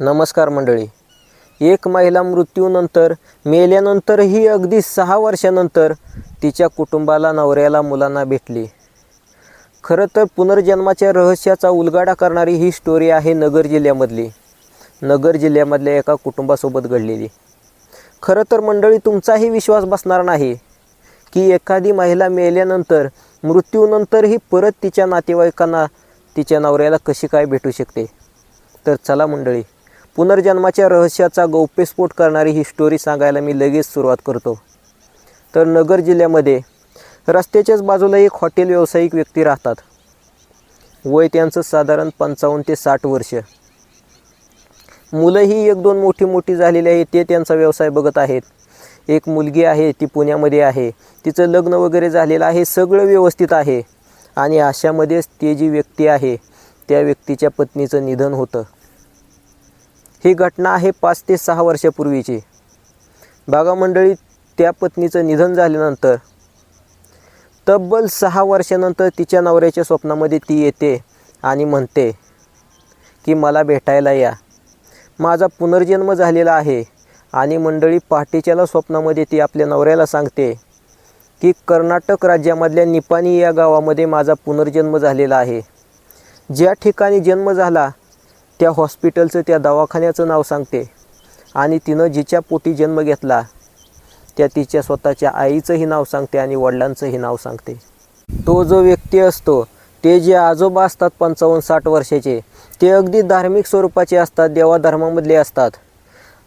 नमस्कार मंडळी. एक महिला मृत्यूनंतर मेल्यानंतरही अगदी सहा वर्षानंतर तिच्या कुटुंबाला नवऱ्याला मुलांना भेटली. खरं तर पुनर्जन्माच्या रहस्याचा उलगाडा करणारी ही स्टोरी आहे नगर जिल्ह्यामधली. नगर जिल्ह्यामधल्या एका कुटुंबासोबत घडलेली. खरं तर मंडळी तुमचाही विश्वास बसणार नाही की एखादी महिला मेल्यानंतर मृत्यूनंतरही परत तिच्या नातेवाईकांना तिच्या नवऱ्याला कशी काय भेटू शकते? तर चला मंडळी पुनर्जन्माच्या रहस्याचा गौप्यस्फोट करणारी ही स्टोरी सांगायला मी लगेच सुरुवात करतो. तर नगर जिल्ह्यामध्ये रस्त्याच्याच बाजूला एक हॉटेल व्यावसायिक व्यक्ती राहतात. वय त्यांचं साधारण पंचावन्न ते साठ वर्ष. मुलंही एक दोन मोठी मोठी झालेली आहेत ते त्यांचा व्यवसाय बघत आहेत. एक मुलगी आहे ती पुण्यामध्ये आहे. तिचं लग्न वगैरे झालेलं आहे सगळं व्यवस्थित आहे. आणि अशामध्येच ते जी व्यक्ती आहे त्या व्यक्तीच्या पत्नीचं निधन होतं. ही घटना आहे पाच ते सहा वर्षापूर्वीची. बागा मंडळी त्या पत्नीचं निधन झाल्यानंतर तब्बल सहा वर्षानंतर तिच्या नवऱ्याच्या स्वप्नामध्ये ती येते आणि म्हणते की मला भेटायला या. माझा पुनर्जन्म झालेला आहे आणि मंडळी पहाटेच्याला स्वप्नामध्ये ती आपल्या नवऱ्याला सांगते की कर्नाटक राज्यामधल्या निपाणी या गावामध्ये माझा पुनर्जन्म झालेला आहे. ज्या ठिकाणी जन्म झाला त्या हॉस्पिटलचं त्या दवाखान्याचं नाव सांगते. आणि तिनं जिच्या पोटी जन्म घेतला त्या तिच्या स्वतःच्या आईचंही नाव सांगते आणि वडिलांचंही नाव सांगते. तो जो व्यक्ती असतो ते जे आजोबा असतात पंचावन्न साठ वर्षाचे ते अगदी धार्मिक स्वरूपाचे असतात देवाधर्मामधले असतात.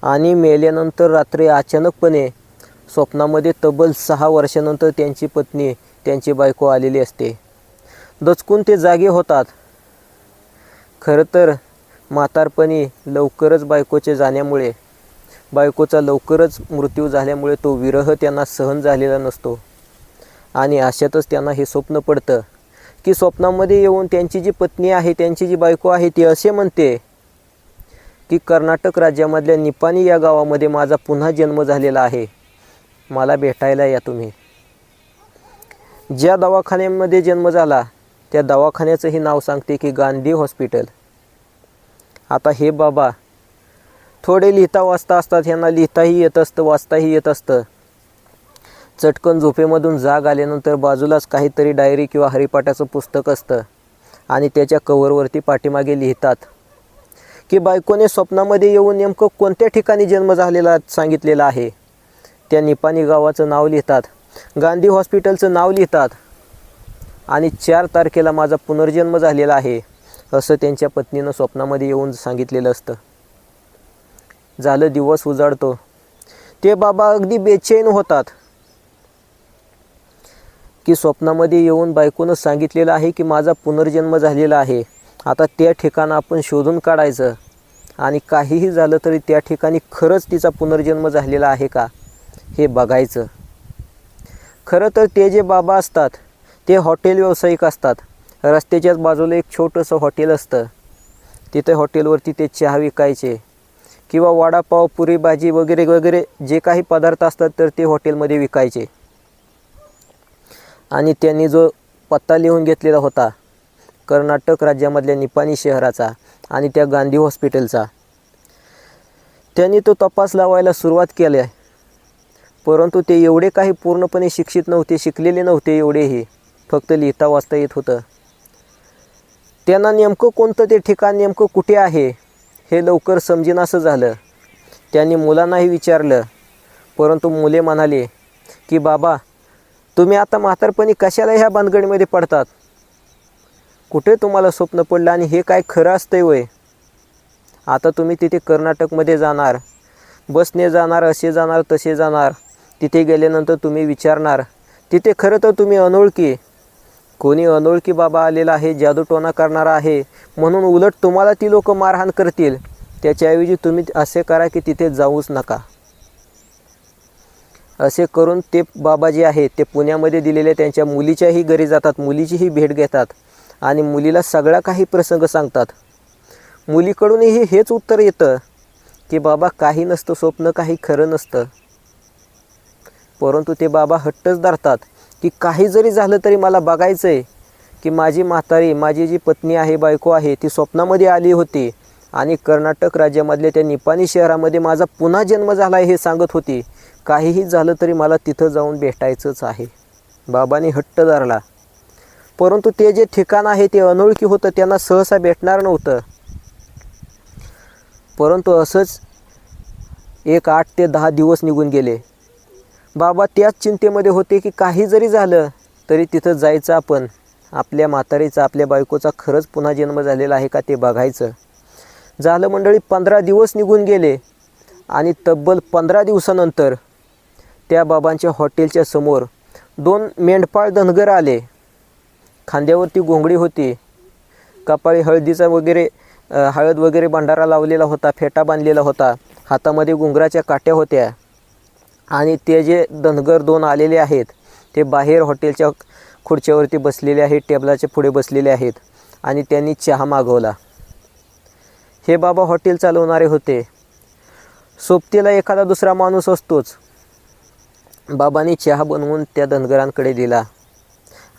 आणि मेल्यानंतर रात्री अचानकपणे स्वप्नामध्ये तब्बल सहा वर्षानंतर त्यांची पत्नी त्यांची बायको आलेली असते. दचकून ते जागे होतात. खरं तर म्हातारपणी लवकरच बायकोचे जाण्यामुळे बायकोचा लवकरच मृत्यू झाल्यामुळे तो विरह त्यांना सहन झालेला नसतो. आणि अशातच त्यांना हे स्वप्न पडतं की स्वप्नामध्ये येऊन त्यांची जी पत्नी आहे त्यांची जी बायको आहे ती असे म्हणते की कर्नाटक राज्यामधल्या निपाणी या गावामध्ये माझा पुन्हा जन्म झालेला आहे. मला भेटायला या तुम्ही. ज्या दवाखान्यामध्ये जन्म झाला त्या दवाखान्याचंही नाव सांगते की गांधी हॉस्पिटल. आता हे बाबा थोडे लिहिता वाचता असतात ह्यांना लिहिताही येत असतं वाचताही येत असतं. चटकन झोपेमधून जाग आल्यानंतर बाजूलाच काहीतरी डायरी किंवा हरिपाठाचं पुस्तक असतं आणि त्याच्या कव्हरवरती पाठीमागे लिहितात. की बायकोने स्वप्नामध्ये येऊन नेमकं कोणत्या ठिकाणी जन्म झालेला सांगितलेला आहे? त्या निपाणी गावाचं नाव लिहितात. गांधी हॉस्पिटलचं नाव लिहितात. आणि चार तारखेला माझा पुनर्जन्म झालेला आहे. असं त्यांच्या पत्नीनं स्वप्नामध्ये येऊन सांगितलेलं असतं. झालं दिवस उजाडतो. ते बाबा अगदी बेचैन होतात. की स्वप्नामध्ये येऊन बायकोनं सांगितलेलं आहे की माझा पुनर्जन्म झालेला आहे. आता त्या ठिकाणं आपण शोधून काढायचं. आणि काहीही झालं तरी त्या ठिकाणी खरंच तिचा पुनर्जन्म झालेला आहे का? हे बघायचं. खरं तर ते जे बाबा असतात ते हॉटेल व्यावसायिक असतात. रस्त्याच्याच बाजूला एक छोटंसं हॉटेल असतं. तिथे हॉटेलवरती ते चहा विकायचे. किंवा वडापाव पुरी भाजी वगैरे वगैरे जे काही पदार्थ असतात तर ते हॉटेलमध्ये विकायचे. आणि त्यांनी जो पत्ता लिहून घेतलेला होता कर्नाटक राज्यामधल्या निपाणी शहराचा आणि त्या गांधी हॉस्पिटलचा. त्यांनी तो तपास लावायला सुरुवात केली. आहे परंतु ते एवढे काही पूर्णपणे शिक्षित नव्हते शिकलेले नव्हते एवढेही फक्त लिहिता वाचता येत होतं. त्यांना नेमकं कोणतं ते ठिकाण नेमकं कुठे आहे हे लवकर समजेनासं झालं. त्यांनी मुलांनाही विचारलं. परंतु मुले म्हणाले की बाबा तुम्ही आता म्हातारपणी कशाला ह्या बांधगडीमध्ये पडतात? कुठे तुम्हाला स्वप्न पडलं आणि हे काय खरं असतंय वय? आता तुम्ही तिथे कर्नाटकमध्ये जाणार. बसने जाणार असे जाणार तसे जाणार. तिथे गेल्यानंतर तुम्ही विचारणार. तिथे खरं तर तुम्ही अनोळखी. कोणी अनोळखी बाबा आलेला आहे जादूटोना करणारा आहे म्हणून उलट तुम्हाला ती लोक मारहाण करतील. त्याच्याऐवजी तुम्ही असे करा की तिथे जाऊच नका. असे करून ते बाबा जे आहे ते पुण्यामध्ये दिलेल्या त्यांच्या मुलीच्याही घरी जातात मुलीचीही भेट घेतात आणि मुलीला सगळा काही प्रसंग सांगतात. मुलीकडूनही हेच उत्तर येतं की बाबा काही नसतं स्वप्न काही खरं नसतं. परंतु ते बाबा हट्टच धरतात. की काही जरी झालं तरी मला बघायचं आहे की माझी म्हातारी माझी जी पत्नी आहे बायको आहे ती स्वप्नामध्ये आली होती आणि कर्नाटक राज्यामधल्या त्या निपाणी शहरामध्ये माझा पुन्हा जन्म झाला आहे हे सांगत होती. काहीही झालं तरी मला तिथं जाऊन भेटायचंच आहे. बाबांनी हट्ट धरला. परंतु ते जे ठिकाण आहे ते अनोळखी होतं त्यांना सहसा भेटणार नव्हतं. परंतु असंच एक आठ ते दहा दिवस निघून गेले. बाबा त्याच चिंतेमध्ये होते की काही जरी झालं तरी तिथं जायचं आपण. आपल्या म्हातारीचा आपल्या बायकोचा खरंच पुन्हा जन्म झालेला आहे का ते बघायचं. झालं मंडळी पंधरा दिवस निघून गेले आणि तब्बल पंधरा दिवसानंतर त्या बाबांच्या हॉटेलच्या समोर दोन मेंढपाळ धनगर आले. खांद्यावरती घोंगडी होती. कपाळी हळदीचा वगैरे हळद वगैरे भंडारा लावलेला होता फेटा बांधलेला होता. हातामध्ये घुंगराच्या काट्या होत्या. आणि ते जे धनगर दोन आलेले आहेत ते बाहेर हॉटेलच्या खुर्च्यावरती बसलेले आहेत टेबलाच्या पुढे बसलेले आहेत आणि त्यांनी चहा मागवला. हे बाबा हॉटेल चालवणारे होते. सोबतीला एखादा दुसरा माणूस असतोच. बाबांनी चहा बनवून त्या धनगरांकडे दिला.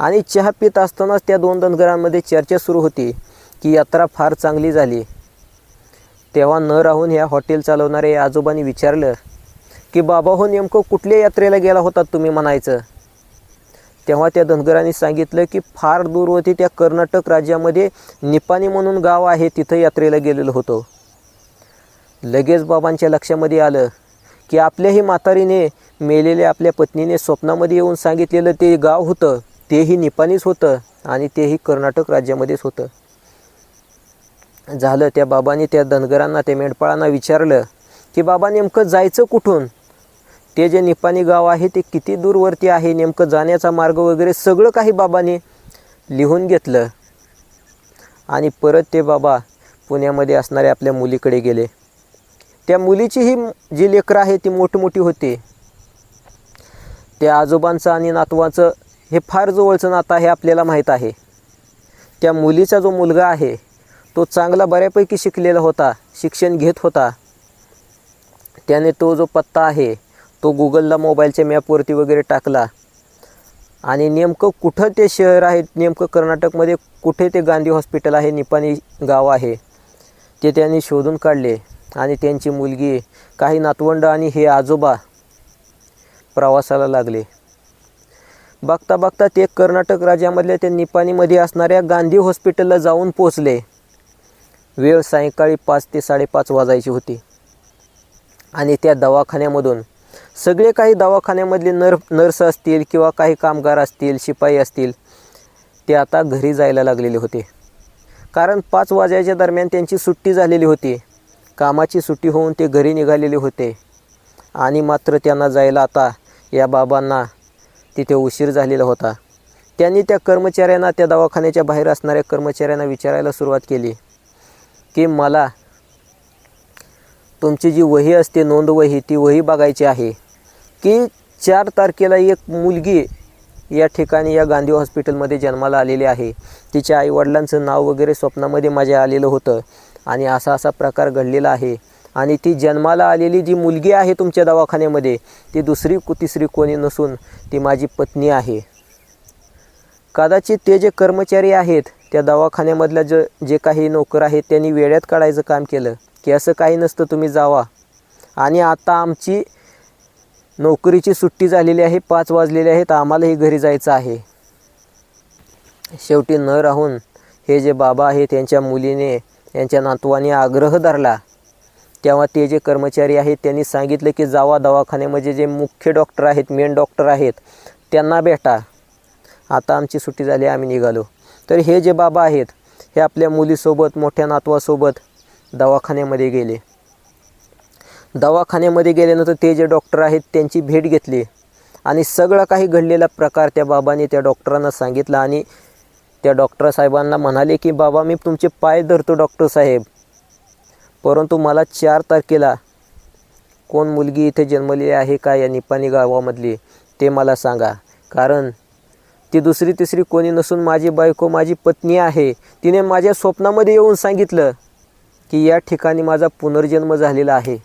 आणि चहा पित असतानाच त्या दोन धनगरांमध्ये चर्चा सुरू होती की यात्रा फार चांगली झाली. तेव्हा न राहून ह्या हॉटेल चालवणाऱ्या या आजोबांनी विचारलं की बाबा हो नेमकं कुठल्या यात्रेला गेला होतात तुम्ही म्हणायचं? तेव्हा त्या धनगरांनी सांगितलं की फार दूर होती त्या कर्नाटक राज्यामध्ये निपाणी म्हणून गाव आहे तिथं यात्रेला गेलेलो होतो. लगेच बाबांच्या लक्षामध्ये आलं की आपल्याही म्हातारीने मेलेल्या आपल्या पत्नीने स्वप्नामध्ये येऊन सांगितलेलं ते गाव होतं तेही निपाणीच होतं आणि तेही कर्नाटक राज्यामध्येच होतं. झालं त्या बाबांनी त्या धनगरांना त्या मेंढपाळांना विचारलं की बाबा नेमकं जायचं कुठून? ते जे निपाणी गाव आहे ते किती दूरवरती आहे नेमकं जाण्याचा मार्ग वगैरे सगळं काही बाबांनी लिहून घेतलं. आणि परत ते बाबा पुण्यामध्ये असणाऱ्या आपल्या मुलीकडे गेले. त्या मुलीची ही जी लेकरं आहे ती मोठमोठी होती. त्या आजोबांचं आणि नातवाचं हे फार जवळचं नातं आहे आपल्याला माहीत आहे. त्या मुलीचा जो मुलगा आहे तो चांगला बऱ्यापैकी शिकलेला होता शिक्षण घेत होता. त्याने तो जो पत्ता आहे तो गुगलला मोबाईलच्या मॅपवरती वगैरे टाकला. आणि नेमकं कुठं ते शहर आहे नेमकं कर्नाटकमध्ये कुठे ते गांधी हॉस्पिटल आहे निपाणी गाव आहे ते त्यांनी शोधून काढले. आणि त्यांची मुलगी काही नातवंड आणि हे आजोबा प्रवासाला लागले. बघता बघता ते कर्नाटक राज्यामधल्या त्या निपाणीमध्ये असणाऱ्या गांधी हॉस्पिटलला जाऊन पोचले वेळ सायंकाळी पाच ते साडेपाच वाजायची होती. आणि त्या दवाखान्यामधून सगळे काही दवाखान्यामधले नर नर्स असतील किंवा काही कामगार असतील शिपाई असतील ते आता घरी जायला लागलेले होते. कारण पाच वाजायच्या दरम्यान त्यांची सुट्टी झालेली होती. कामाची सुट्टी होऊन ते घरी निघालेले होते. आणि मात्र त्यांना जायला आता या बाबांना तिथे उशीर झालेला होता. त्यांनी त्या कर्मचाऱ्यांना त्या दवाखान्याच्या बाहेर असणाऱ्या कर्मचाऱ्यांना विचारायला सुरुवात केली की मला तुमची जी वही असते नोंद वही ती वही बघायची आहे. की चार तारखेला एक मुलगी या ठिकाणी या गांधी हॉस्पिटलमध्ये जन्माला आलेली आहे. तिच्या आईवडिलांचं नाव वगैरे स्वप्नामध्ये माझ्या आलेलं होतं आणि असा असा प्रकार घडलेला आहे. आणि ती जन्माला आलेली जी मुलगी आहे तुमच्या दवाखान्यामध्ये ती दुसरी कु तिसरी कोणी नसून ती माझी पत्नी आहे. कदाचित ते जे कर्मचारी आहेत त्या दवाखान्यामधल्या ज जे काही नोकर आहेत त्यांनी वेळ्यात काढायचं काम केलं की असं काही नसतं तुम्ही जावा. आणि आता आमची नोकरीची सुट्टी झालेली आहे पाच वाजलेले आहेत आम्हालाही घरी जायचं आहे. शेवटी न राहून हे जे बाबा आहेत त्यांच्या मुलीने त्यांच्या नातवाने आग्रह धरला. तेव्हा ते जे कर्मचारी आहेत त्यांनी सांगितलं की जावा दवाखान्यामध्ये जे मुख्य डॉक्टर आहेत मेन डॉक्टर आहेत त्यांना भेटा. आता आमची सुट्टी झाली आम्ही निघालो. तर हे जे बाबा आहेत हे आपल्या मुलीसोबत मोठ्या नातवासोबत दवाखान्यामध्ये गेले. दवाखान्यामध्ये गेल्यानंतर ते जे डॉक्टर आहेत त्यांची भेट घेतली. आणि सगळा काही घडलेला प्रकार त्या बाबाने त्या डॉक्टरांना सांगितला आणि त्या डॉक्टर साहेबांना म्हणाले की बाबा मी तुमचे पाय धरतो डॉक्टर साहेब. परंतु मला चार तारखेला कोण मुलगी इथे जन्मलेली आहे का या निपाणी गावामधली ते मला सांगा. कारण ती दुसरी तिसरी कोणी नसून माझी बायको माझी पत्नी आहे. तिने माझ्या स्वप्नामध्ये येऊन सांगितलं की या ठिकाणी माझा पुनर्जन्म झालेला आहे.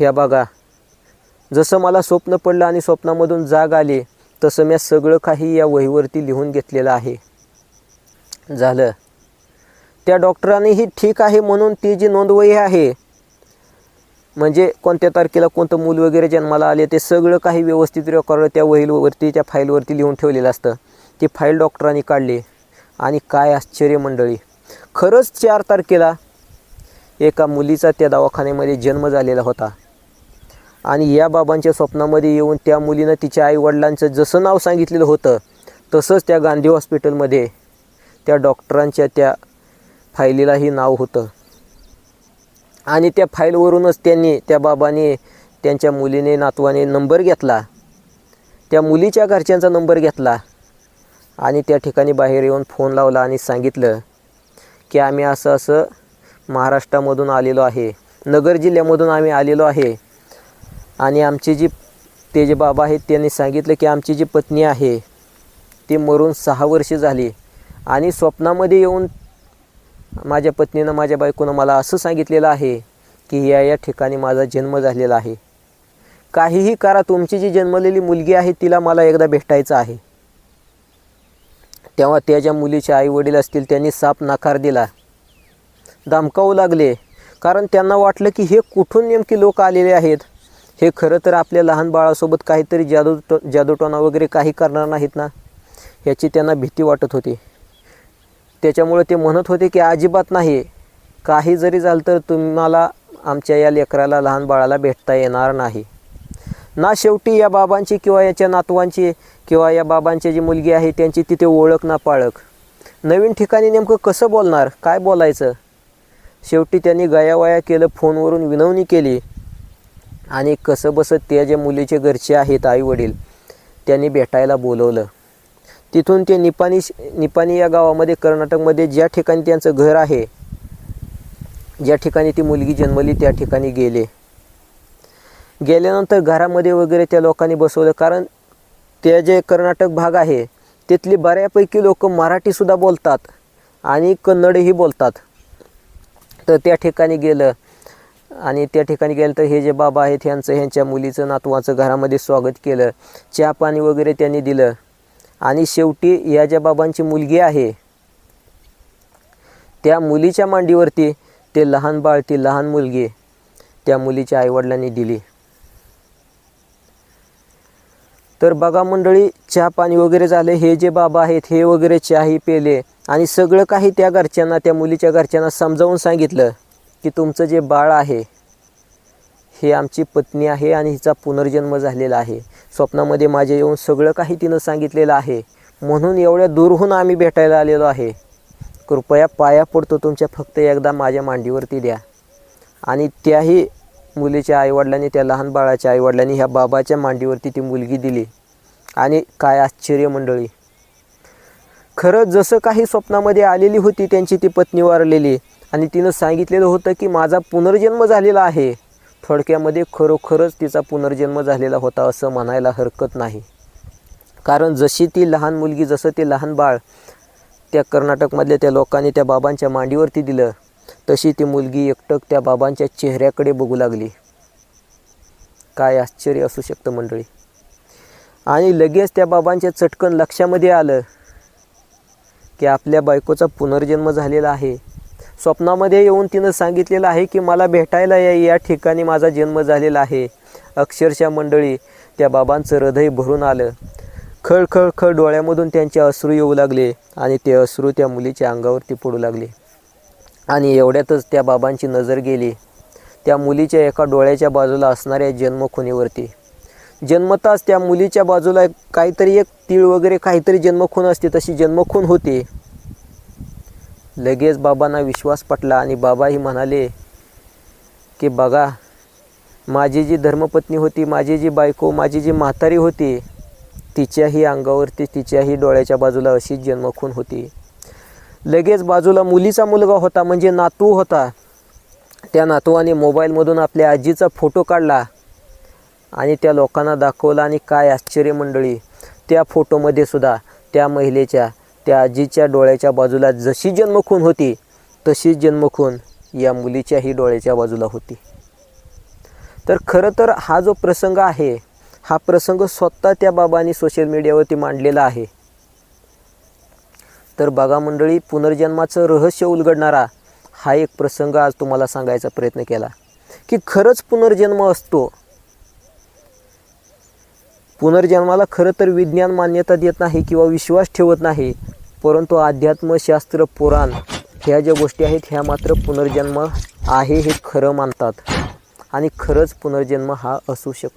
ह्या बघा जसं मला स्वप्न पडलं आणि स्वप्नामधून जाग आली तसं मी सगळं काही या वहीवरती लिहून घेतलेलं आहे. झालं. त्या डॉक्टरांनीही ठीक आहे म्हणून ती जी नोंदवही आहे म्हणजे कोणत्या तारखेला कोणतं मूल वगैरे जन्माला आले ते सगळं काही व्यवस्थित रेकॉर्ड त्या वहीलवरती त्या फाईलवरती लिहून ठेवलेलं असतं. ती फाईल डॉक्टरांनी काढली. आणि काय आश्चर्य मंडळी खरंच चार तारखेला एका मुलीचा त्या दवाखान्यामध्ये जन्म झालेला होता. आणि या बाबांच्या स्वप्नामध्ये येऊन त्या मुलीनं तिच्या आईवडिलांचं जसं नाव सांगितलेलं होतं तसंच त्या गांधी हॉस्पिटलमध्ये त्या डॉक्टरांच्या त्या फायलीलाही नाव होतं. आणि त्या फाईलवरूनच त्यांनी त्या बाबाने त्यांच्या मुलीने नातवाने नंबर घेतला. त्या मुलीच्या घरच्यांचा नंबर घेतला. आणि त्या ठिकाणी बाहेर येऊन फोन लावला आणि सांगितलं की आम्ही असं असं महाराष्ट्रामधून आलेलो आहे. नगर जिल्ह्यामधून आम्ही आलेलो आहे. आणि आमची जी ते जे बाबा आहेत त्यांनी सांगितलं की आमची जी पत्नी आहे ती मरून सहा वर्षे झाली. आणि स्वप्नामध्ये येऊन माझ्या पत्नीनं माझ्या बायकोनं मला असं सांगितलेलं आहे की या या ठिकाणी माझा जन्म झालेला आहे. काहीही करा तुमची जी जन्मलेली मुलगी आहे तिला मला एकदा भेटायचं आहे. तेव्हा त्या ज्या मुलीचे आई वडील असतील त्यांनी साप नकार दिला. धमकावू लागले. कारण त्यांना वाटलं की हे कुठून नेमके लोक आलेले आहेत? हे खरं तर आपल्या लहान बाळासोबत काहीतरी जादू जादूटोना वगैरे काही करणार नाहीत ना? याची त्यांना भीती वाटत होती. त्याच्यामुळे ते म्हणत होते की अजिबात नाही. काही जरी झालं तर तुम्हाला आमच्या या लेकराला लहान बाळाला भेटता येणार नाही. ना शेवटी या बाबांची किंवा याच्या नातवांची किंवा या बाबांची जी मुलगी आहे त्यांची तिथे ओळख ना पाळख. नवीन ठिकाणी नेमकं कसं बोलणार? काय बोलायचं? शेवटी त्यांनी गयावया केलं फोनवरून विनवणी केली. आणि कसं बसत त्या ज्या मुलीचे घरचे आहेत आईवडील त्यांनी भेटायला बोलवलं. तिथून ते निपाणी निपाणी या गावामध्ये कर्नाटकमध्ये ज्या ठिकाणी त्यांचं घर आहे ज्या ठिकाणी ती मुलगी जन्मली त्या ठिकाणी गेले. गेल्यानंतर घरामध्ये वगैरे त्या लोकांनी बसवलं कारण ते जे कर्नाटक भाग आहे तिथली बऱ्यापैकी लोक मराठीसुद्धा बोलतात आणि कन्नडही बोलतात. तर त्या ठिकाणी गेलं. आणि त्या ठिकाणी गेलं तर हे जे बाबा आहेत ह्यांचं ह्यांच्या मुलीचं नातवाचं घरामध्ये स्वागत केलं चहा पाणी वगैरे त्यांनी दिलं. आणि शेवटी या ज्या बाबांची मुलगी आहे त्या मुलीच्या मांडीवरती ते लहान बाळ ती लहान मुलगी त्या मुलीच्या आईवडिलांनी दिली. तर बघा मंडळी चहा पाणी वगैरे झाले हे जे बाबा आहेत हे वगैरे चहाही पेले आणि सगळं काही त्या घरच्यांना त्या मुलीच्या घरच्यांना समजावून सांगितलं. की तुमचं जे बाळ आहे हे आमची पत्नी आहे आणि हिचा पुनर्जन्म झालेला आहे. स्वप्नामध्ये माझे येऊन सगळं काही तिनं सांगितलेलं आहे. म्हणून एवढ्या दूरहून आम्ही भेटायला आलेलो आहे. कृपया पाया पडतो तुमच्या फक्त एकदा माझ्या मांडीवरती द्या. आणि त्याही मुलीच्या आईवडिलांनी त्या लहान बाळाच्या आईवडिलांनी ह्या बाबाच्या मांडीवरती ती मुलगी दिली. आणि काय आश्चर्य मंडळी. खरं जसं काही स्वप्नामध्ये आलेली होती त्यांची ती पत्नी वारलेली. आणि तिनं सांगितलेलं होतं की माझा पुनर्जन्म झालेला आहे. थोडक्यामध्ये खरोखरच तिचा पुनर्जन्म झालेला होता असं म्हणायला हरकत नाही. कारण जशी ती लहान मुलगी जसं ते लहान बाळ त्या कर्नाटकमधल्या त्या लोकांनी त्या बाबांच्या मांडीवरती दिलं तशी ती मुलगी एकटक त्या बाबांच्या चेहऱ्याकडे बघू लागली. काय आश्चर्य असू शकतं मंडळी. आणि लगेच त्या बाबांच्या चटकन लक्षामध्ये आलं की आपल्या बायकोचा पुनर्जन्म झालेला आहे. स्वप्नामध्ये येऊन तिनं सांगितलेलं आहे की मला भेटायला या या ठिकाणी माझा जन्म झालेला आहे. अक्षरशः मंडळी त्या बाबांचं हृदय भरून आलं. खळ खळ खळ डोळ्यामधून त्यांचे अश्रू येऊ लागले आणि ते अश्रू त्या मुलीच्या अंगावरती पडू लागले. आणि एवढ्यातच त्या बाबांची नजर गेली. त्या मुलीच्या एका डोळ्याच्या बाजूला असणाऱ्या जन्मखुनीवरती जन्मताच त्या मुलीच्या बाजूला काहीतरी एक तीळ वगैरे काहीतरी जन्मखून असते तशी जन्मखून होती. लगेच बाबांना विश्वास पटला आणि बाबाही म्हणाले की बघा माझी जी धर्मपत्नी होती माझी जी बायको माझी जी म्हातारी होती तिच्याही अंगावरती तिच्याही डोळ्याच्या बाजूला अशीच जन्मखून होती. लगेच बाजूला मुलीचा मुलगा होता म्हणजे नातू होता. त्या नातूवाने मोबाईलमधून आपल्या आजीचा फोटो काढला आणि त्या लोकांना दाखवला आणि काय आश्चर्य मंडळी त्या फोटोमध्ये सुद्धा त्या महिलेच्या त्या आजीच्या डोळ्याच्या बाजूला जशी जन्मखून होती तशीच जन्मखून या मुलीच्याही डोळ्याच्या बाजूला होती. तर खरं तर हा जो प्रसंग आहे हा प्रसंग स्वतः त्या बाबांनी सोशल मीडियावरती मांडलेला आहे. तर बघा मंडळी पुनर्जन्माचं रहस्य उलगडणारा हा एक प्रसंग आज तुम्हाला सांगायचा प्रयत्न केला. की खरंच पुनर्जन्म असतो पुनर्जन्माला खरं तर विज्ञान मान्यता देत नाही किंवा विश्वास ठेवत नाही परंतु अध्यात्मशास्त्र पुराण ह्या ज्या गोष्टी आहेत ह्या मात्र पुनर्जन्म आहे हे खरं मानतात. आणि खरंच पुनर्जन्म हा असू शकतो.